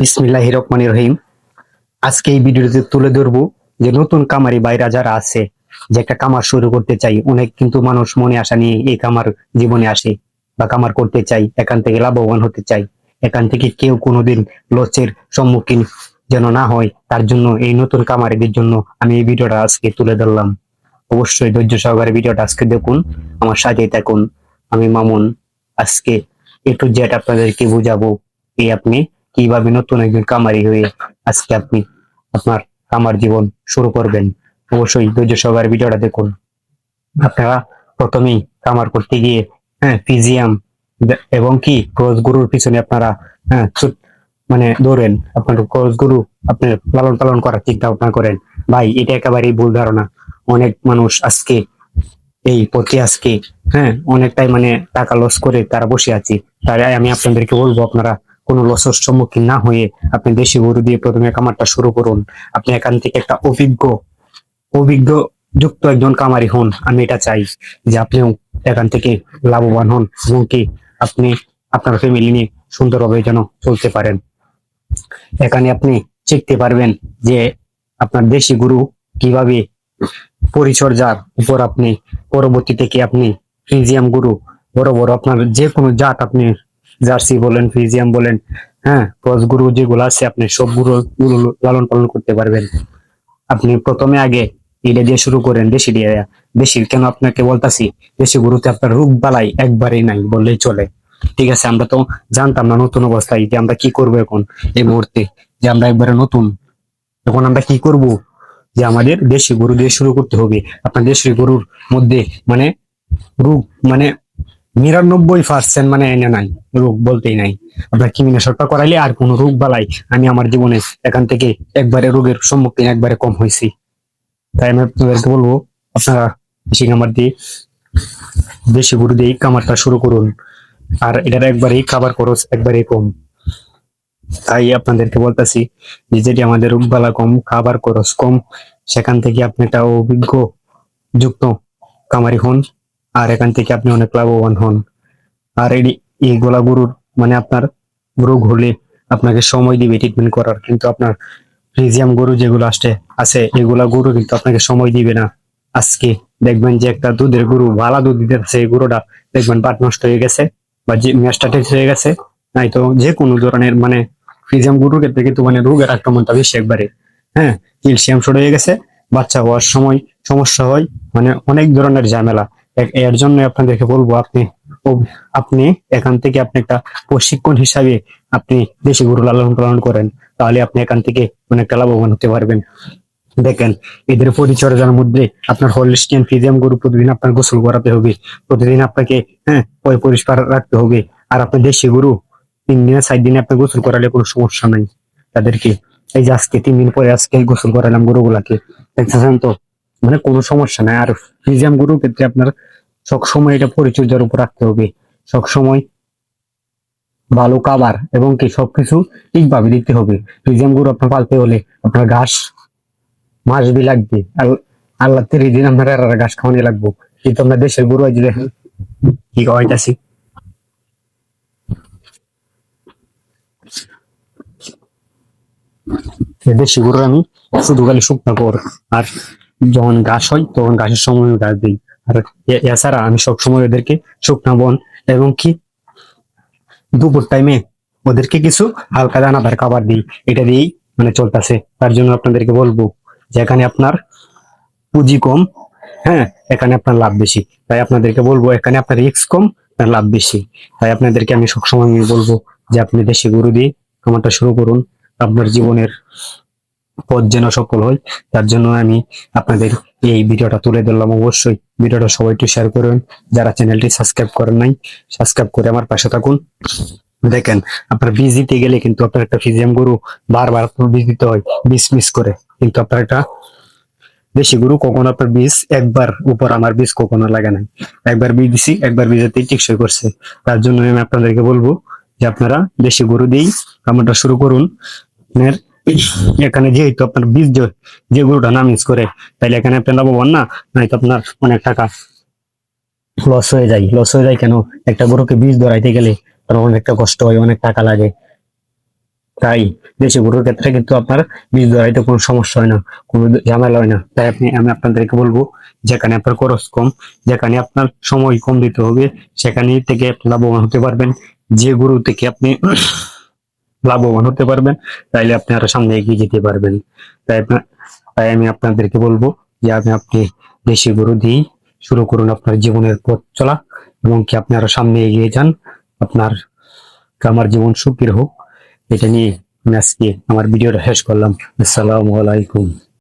বিসমিল্লাহ রহমানির রহিম। আজকে এই ভিডিওতে তুলে ধরবো যে নতুন কামারি বাইরা যারা আছে, যে একটা কামার শুরু করতে চাই, অনেক কিন্তু মানুষ মনে আশা নিয়ে এই কামার জীবনে আসে বা কামার করতে চাই, এখান থেকে লাভবান হতে চাই। এখান থেকে কেউ কোনোদিন লসের সম্মুখীন যেন না হয়, তার জন্য এই নতুন কামারিদের জন্য আমি এই ভিডিওটা আজকে তুলে ধরলাম। অবশ্যই ধৈর্য সহকারে ভিডিওটা আজকে দেখুন, আমার সাথে থাকুন। আমি মামুন, আজকে এ টু আপনাদেরকে বুঝাবো এই আপনি? কীভাবে নতুন একজন কামারি হয়ে আজকে আপনি আপনার কামার জীবন শুরু করবেন, অবশ্যই ধৈর্য সহকারে ভিডিওটা দেখুন। আপনারা প্রথমেই কামার করতে গিয়ে হ্যাঁ ফিজিয়াম এবং কি ক্রস গরুর পিছনে আপনারা হ্যাঁ মানে দৌড়েন আপনার ক্রস গরু আপনি লালন পালন করার চিন্তা ভাবনা করেন, ভাই, এটা একেবারেই ভুল ধারণা। অনেক মানুষ আজকে এই পথে আজকে হ্যাঁ অনেকটাই মানে টাকা লস করে তারা বসে আছে। তাই আমি আপনাদেরকে বলব আপনারা কোনো লসের সম্মুখীন না হয়ে আপনি দেশি গরু দিয়ে প্রথমে কামারটা শুরু করুন। আপনি এখান থেকে একটা অভিজ্ঞ অভিজ্ঞ যুক্ত একজন কামারি হন, আমি এটা চাই যে আপনিও এখান থেকে লাভবান হন এবং কি আপনি আপনার ফ্যামিলি নিয়ে সুন্দরভাবে যেন চলতে পারেন। এখানে আপনি শিখতে পারবেন যে আপনার দেশি গুরু কীভাবে পরিচর্যার উপর আপনি পরবর্তী থেকে আপনি ফ্রিজিয়াম গুরু, বড় বড় আপনার যে কোনো জাত আপনি জার্সি বলেন ফ্রিজিয়াম বলেন হ্যাঁ ক্রস গরু যেগুলো আছে, আপনি সব গরু লালন পালন করতে পারবেন। আপনি প্রথমে আগে এটা দিয়ে শুরু করেন, দেশি দিয়ে, দেশি কেন আপনাকে বলতাছি, দেশি গরুতে আপনার রোগ বালাই একবারেই নাই বললেই চলে। ঠিক আছে, আমরা তো জানতাম না নতুন অবস্থায় যে আমরা কি করব এখন এই মুহূর্তে, যে আমরা একবারে নতুন। এখন আমরা কি করব? যে আমাদের দেশি গরু দিয়ে শুরু করতে হবে। আপনার দেশি গরুর মধ্যে মানে রোগ মানে নিরানব্বই পার্সেন্ট মানে এনে নাই, রোগ বলতেই নাই। আপনার কীটনাশকটা করাইলে আর কোনো রোগ বালাই। আমি আমার জীবনে এখান থেকে একবারে রোগের সম্মুখীন একবারে কম হয়েছি। তাই আমি আপনাদেরকে বলব, আপনারা দেশি কামার দিয়ে দেশি গরু দিয়ে কামারটা শুরু করুন। আর এটার একবারেই খাবার খরচ একবারেই কম। তাই আপনাদেরকে বলতেছি যে যেটি আমাদের রোগবালা কম, খাবার খরচ কম, সেখান থেকে আপনি একটা অভিজ্ঞ, যুক্ত কামারি হন। আর এখান থেকে আপনি অনেক লাভবান হন। আর এই গোলা গরুর মানে আপনার রোগ হলে আপনাকে সময় দিবে ট্রিটমেন্ট করার, কিন্তু আপনার ফ্রিজিয়াম গরু যেগুলো আসছে, আছে, এগুলা গরু কিন্তু আপনাকে সময় দিবে না। আজকে দেখবেন যে একটা দুধের গরু, ভালো দুধ দিতেছে এই গরুটা দেখবেন বাট নষ্ট হয়ে গেছে বা যে ম্যাচটা টেস্ট হয়ে গেছে, নাই তো যে কোনো ধরনের মানে ফ্রিজিয়াম গরুর ক্ষেত্রে কিন্তু মানে রোগের আক্রমণটা বেশি একবারে। হ্যাঁ ক্যালসিয়াম হয়ে গেছে, বাচ্চা হওয়ার সময় সমস্যা হয় মানে অনেক ধরনের ঝামেলা। এর জন্য আপনাদেরকে বলব, আপনি আপনি এখান থেকে আপনি একটা প্রশিক্ষণ হিসাবে আপনি দেশি গরু লালন পালন করেন, তাহলে আপনি এখান থেকে অনেকটা লাভবান হতে পারবেন। দেখেন এদের পরিচর্যার মধ্যে আপনার হলিস্টিয়ান ফিজিয়াম গরু প্রতিদিন আপনার গোসল করাতে হবে, প্রতিদিন আপনাকে হ্যাঁ পরিষ্কার রাখতে হবে, আর আপনার দেশি গরু তিন দিনে, চার দিনে আপনি গোসল করালে কোনো সমস্যা নাই। তাদেরকে এই যে আজকে, তিন দিন পরে আজকে গোসল করালাম গরুগুলাকে। দেখতেছেন তো? মানে কোনো সমস্যা নাই। আর ফিজিয়াম গরুর ক্ষেত্রে আপনার সবসময় এটা পরিচর্যার উপর রাখতে হবে। সবসময় ভালো খাবার এবং কি সবকিছু ঠিকভাবে দিতে হবে। ফিজিয়াম গরু আপনার পালতে হলে আপনার ঘাস মাস বি লাগবে। আল- আল্লাহ তেরি দিন আপনার এরার ঘাস খাওয়ানি লাগবো। কিন্তু আমরা দেশের গরু আজ দেখেন। কি খাওয়াইতাছি? দেশি গরু আমি শুধু খালি শুকনা কর আর যখন ঘাস হয়, তখন ঘাসের সময় ঘাস দিই। আর এছাড়া আমি সব সময় ওদেরকে শুকনা বন এবং কি দুপুর টাইমে ওদেরকে কিছু হালকা দানাদার খাবার দিই। এটা দিয়েই মানে চলতেছে। তার জন্য আপনাদেরকে বলব যে এখানে আপনার পুঁজি কম হ্যাঁ এখানে আপনার লাভ বেশি। তাই আপনাদেরকে বলব, এখানে আপনার রিস্ক কম আপনার লাভ বেশি। তাই আপনাদেরকে আমি সবসময় বলব যে, আপনি দেশি গরু দিয়ে কামারটা শুরু করুন। আপনার জীবনের পথ যেন সফল হয়, তার জন্য আমি আপনাদের এই ভিডিওটা তুলে ধরলাম। অবশ্যই ভিডিওটা সবাই একটু শেয়ার করবেন। যারা চ্যানেলটি সাবস্ক্রাইব করেন নাই সাবস্ক্রাইব করে আমার পাশে থাকুন। দেখেন, আপনার বীজ দিতে গেলে কিন্তু আপনার একটা ফিজিয়াম গরু বারবার আপনার বীজ দিতে হয়, বীজ মিস করে। কিন্তু আপনার একটা দেশি গরু, কখনো আপনার বীজ একবার উপর আমার বীজ কখনো লাগে নাই। একবার বীজ দিছি, একবার বীজেতেই টিকসই করছে। তার জন্য আমি আপনাদেরকে বলব যে আপনারা দেশি গরু দিয়েই কামড়টা শুরু করুন। আপনার এখানে যেহেতু আপনার বীজ যে- গরুটা না মিস করে তাহলে এখানে আপনার লাভবান না, নয়তো আপনার অনেক টাকা লস হয়ে যায়। লস হয়ে যায় কেন? একটা গরুকে বীজ ধরাইতে গেলে তার অনেকটা কষ্ট হয়, অনেক টাকা লাগে। তাই দেশি গরুর ক্ষেত্রে কিন্তু আপনার বীজ ধরাইতে কোনো সমস্যা হয় না, কোনো ঝামেলা হয় না। তাই আপনি, আমি আপনাদেরকে বলব, যেখানে আপনার খরচ কম, যেখানে আপনার সময় কম দিতে হবে সেখানে থেকে আপনি লাভবান হতে পারবেন। যে গরু থেকে আপনি লাভবান হতে পারবেন, তাইলে আপনি আরও সামনে এগিয়ে যেতে পারবেন। তাই আপনার তাই আমি আপনাদেরকে বলব যে আমি আপনি দেশি গরু দিয়েই শুরু করুন আপনার জীবনের পথ চলা এবং কি আপনি আরও সামনে এগিয়ে যান, আপনার আমার জীবন সুখীর হোক। এটা নিয়ে আমি আজকে আমার ভিডিওটা শেষ করলাম। আসসালামু আলাইকুম।